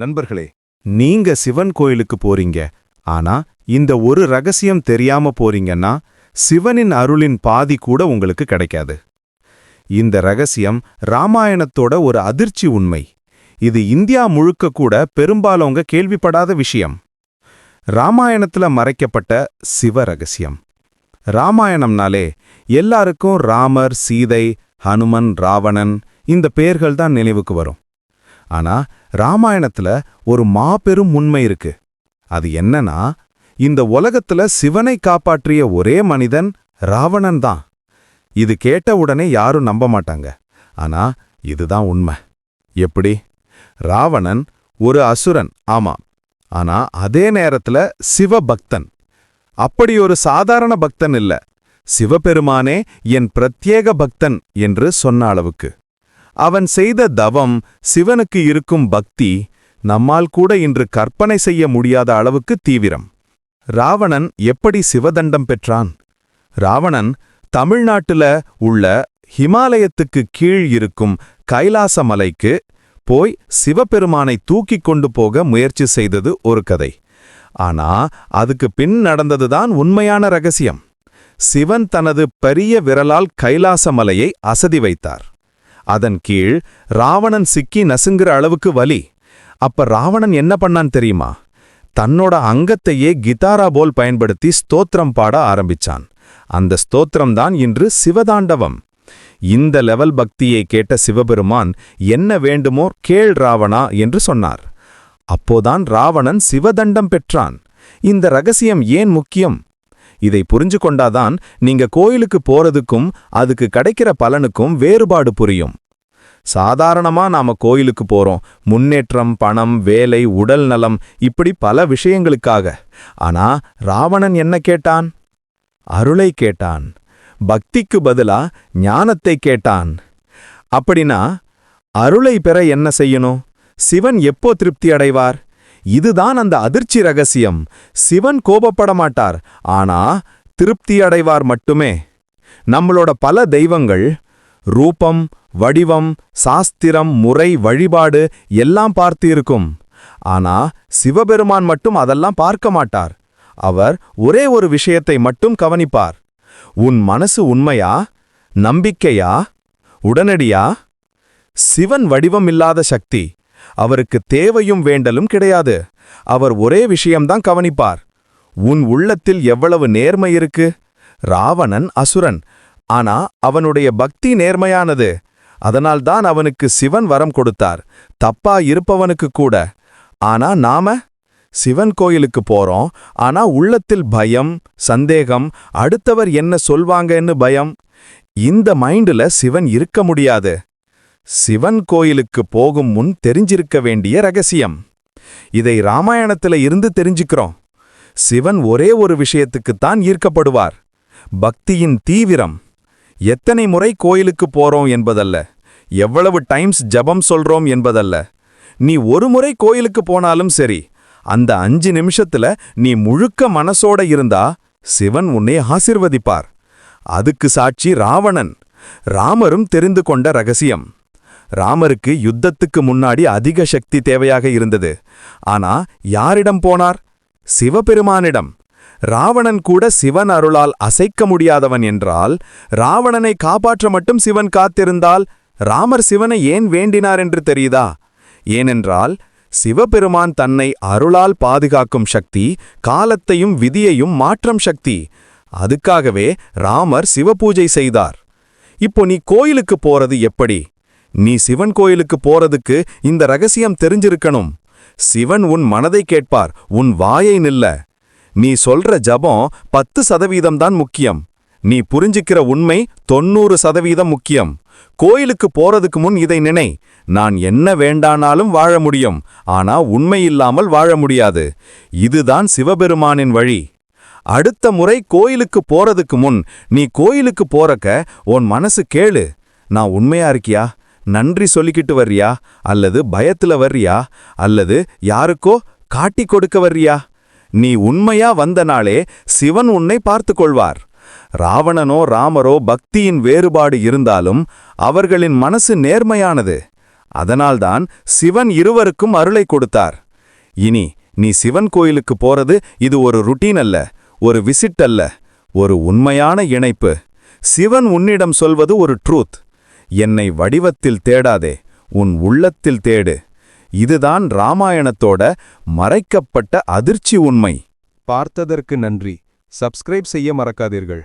நண்பர்களே நீங்க சிவன் கோயிலுக்கு போறீங்க. ஆனா இந்த ஒரு ரகசியம் தெரியாம போறீங்கன்னா சிவனின் அருளின் பாதி கூட உங்களுக்கு கிடைக்காது. இந்த ரகசியம் ராமாயணத்தோட ஒரு அதிர்ச்சி உண்மை. இது இந்தியா முழுக்க கூட பெரும்பாலவங்க கேள்விப்படாத விஷயம். ராமாயணத்துல மறைக்கப்பட்ட சிவ ரகசியம். ராமாயணம்னாலே எல்லாருக்கும் ராமர் சீதை ஹனுமன் ராவணன் இந்த பெயர்கள் தான் நினைவுக்கு வரும். ஆனா ராமாயணத்துல ஒரு மாபெரும் உண்மை இருக்கு. அது என்னன்னா இந்த உலகத்துல சிவனை காப்பாற்றிய ஒரே மனிதன் ராவணன் தான். இது கேட்ட உடனே யாரும் நம்ப மாட்டாங்க. ஆனா இதுதான் உண்மை. எப்படி? ராவணன் ஒரு அசுரன் ஆமா. ஆனா அதே நேரத்துல சிவபக்தன். அப்படி ஒரு சாதாரண பக்தன் இல்ல. சிவபெருமானே என் பிரத்யேக பக்தன் என்று சொன்ன அளவுக்கு. அவன் செய்த தவம் சிவனுக்கு இருக்கும் பக்தி நம்மால் கூட இன்று கற்பனை செய்ய முடியாத அளவுக்கு தீவிரம். ராவணன் எப்படி சிவதண்டம் பெற்றான்? ராவணன் தமிழ்நாட்டுல உள்ள ஹிமாலயத்துக்கு கீழ் இருக்கும் கைலாச மலைக்கு போய் சிவபெருமானை தூக்கிக் கொண்டு போக முயற்சி செய்தது ஒரு கதை. ஆனா அதுக்கு பின் நடந்ததுதான் உண்மையான ரகசியம். சிவன் தனது பெரிய விரலால் கைலாச மலையை அசதி வைத்தார். அதன் கீழ் ராவணன் சிக்கி நசுங்குற அளவுக்கு வலி. அப்ப ராவணன் என்ன பண்ணான் தெரியுமா? தன்னோட அங்கத்தையே கிதாரா போல் பயன்படுத்தி ஸ்தோத்திரம் பாட ஆரம்பிச்சான். அந்த ஸ்தோத்திரம்தான் இன்று சிவதாண்டவம். இந்த லெவல் பக்தியை கேட்ட சிவபெருமான் என்ன வேண்டுமோ கேள் ராவணா என்று சொன்னார். அப்போதான் ராவணன் சிவதண்டம் பெற்றான். இந்த ரகசியம் ஏன் முக்கியம்? இதை புரிஞ்சு கொண்டாதான் நீங்க கோயிலுக்கு போறதுக்கும் அதுக்கு கிடைக்கிற பலனுக்கும் வேறுபாடு புரியும். சாதாரணமா நாம கோயிலுக்கு போறோம். முன்னேற்றம் பணம் வேலை உடல் நலம் இப்படி பல விஷயங்களுக்காக. ஆனா ராவணன் என்ன கேட்டான்? அருளை கேட்டான். பக்திக்கு பதிலா ஞானத்தை கேட்டான். அப்படின்னா அருளை பெற என்ன செய்யணும்? சிவன் எப்போ திருப்தி அடைவார்? இதுதான் அந்த அதிர்ச்சி ரகசியம். சிவன் கோபப்பட மாட்டார் ஆனா திருப்தி அடைவார் மட்டுமே. நம்மளோட பல தெய்வங்கள் ரூபம் வடிவம் சாஸ்திரம் முறை வழிபாடு எல்லாம் பார்த்து இருக்கும் ஆனா சிவபெருமான் மட்டும் அதெல்லாம் பார்க்க மாட்டார். அவர் ஒரே ஒரு விஷயத்தை மட்டும் கவனிப்பார். உன் மனசு உண்மையா நம்பிக்கையா உடனடியா? சிவன் வடிவம் இல்லாத சக்தி. அவருக்கு தேவையும் வேண்டலும் கிடையாது. அவர் ஒரே விஷயம்தான் கவனிப்பார். உன் உள்ளத்தில் எவ்வளவு நேர்மை இருக்கு? ராவணன் அசுரன். ஆனா அவனுடைய பக்தி நேர்மையானது. அதனால்தான் அவனுக்கு சிவன் வரம் கொடுத்தார். தப்பா இருப்பவனுக்கு கூட. ஆனா நாம? சிவன் கோயிலுக்கு போறோம். ஆனா உள்ளத்தில் பயம் சந்தேகம் அடுத்தவர் என்ன சொல்வாங்கன்னு பயம். இந்த மைண்டுல சிவன் இருக்க முடியாது. சிவன் கோயிலுக்கு போகும் முன் தெரிஞ்சிருக்க வேண்டிய ரகசியம். இதை ராமாயணத்துல இருந்து தெரிஞ்சுக்கிறோம். சிவன் ஒரே ஒரு விஷயத்துக்குத்தான் ஈர்க்கப்படுவார். பக்தியின் தீவிரம். எத்தனை முறை கோயிலுக்கு போறோம் என்பதல்ல. எவ்வளவு டைம்ஸ் ஜபம் சொல்றோம் என்பதல்ல. நீ ஒரு முறை கோயிலுக்கு போனாலும் சரி அந்த அஞ்சு நிமிஷத்துல நீ முழுக்க மனசோட இருந்தா சிவன் உன்னை ஆசிர்வதிப்பார். அதுக்கு சாட்சி ராவணன். ராமரும் தெரிந்து கொண்ட ரகசியம். ராமருக்கு யுத்தத்துக்கு முன்னாடி அதிக சக்தி தேவையாக இருந்தது. ஆனா யாரிடம் போனார்? சிவபெருமானிடம். ராவணன் கூட சிவன் அருளால் அசைக்க முடியாதவன் என்றால் ராவணனை காப்பாற்ற மட்டும் சிவன் காத்திருந்தால் ராமர் சிவனை ஏன் வேண்டினார் என்று தெரியுதா? ஏனென்றால் சிவபெருமான் தன்னை அருளால் பாதுகாக்கும் சக்தி காலத்தையும் விதியையும் மாற்றம் சக்தி. அதுக்காகவே ராமர் சிவபூஜை செய்தார். இப்போ நீ கோயிலுக்கு போறது எப்படி? நீ சிவன் கோயிலுக்கு போறதுக்கு இந்த ரகசியம் தெரிஞ்சிருக்கணும். சிவன் உன் மனதை கேட்பார் உன் வாயை நில்ல. நீ சொல்ற ஜபம் பத்து சதவீதம் தான் முக்கியம். நீ புரிஞ்சிக்கிற உண்மை தொண்ணூறு சதவீதம் முக்கியம். கோயிலுக்கு போறதுக்கு முன் இதை நினை. நான் என்ன வேண்டானாலும் வாழ முடியும் ஆனா உண்மை இல்லாமல் வாழ முடியாது. இதுதான் சிவபெருமானின் வழி. அடுத்த முறை கோயிலுக்கு போறதுக்கு முன் நீ கோயிலுக்கு போறக்க உன் மனசு கேளு. நான் உண்மையா இருக்கியா? நன்றி சொல்லிக்கிட்டு வர்றியா? அல்லது பயத்துல வர்றியா? அல்லது யாருக்கோ காட்டிக் கொடுக்க வர்றியா? நீ உண்மையா வந்த நாளே சிவன் உன்னை பார்த்து கொள்வார். ராவணனோ ராமரோ பக்தியின் வேறுபாடு இருந்தாலும் அவர்களின் மனசு நேர்மையானது. அதனால்தான் சிவன் இருவருக்கும் அருளை கொடுத்தார். இனி நீ சிவன் கோயிலுக்கு போறது இது ஒரு ருட்டீன் அல்ல ஒரு விசிட் அல்ல ஒரு உண்மையான இணைப்பு. சிவன் உன்னிடம் சொல்வது ஒரு ட்ரூத் என்னை வடிவத்தில் தேடாதே உன் உள்ளத்தில் தேடு. இதுதான் ராமாயணத்தோட மறைக்கப்பட்ட அதிர்ச்சி உண்மை. பார்த்ததற்கு நன்றி. சப்ஸ்கிரைப் செய்ய மறக்காதீர்கள்.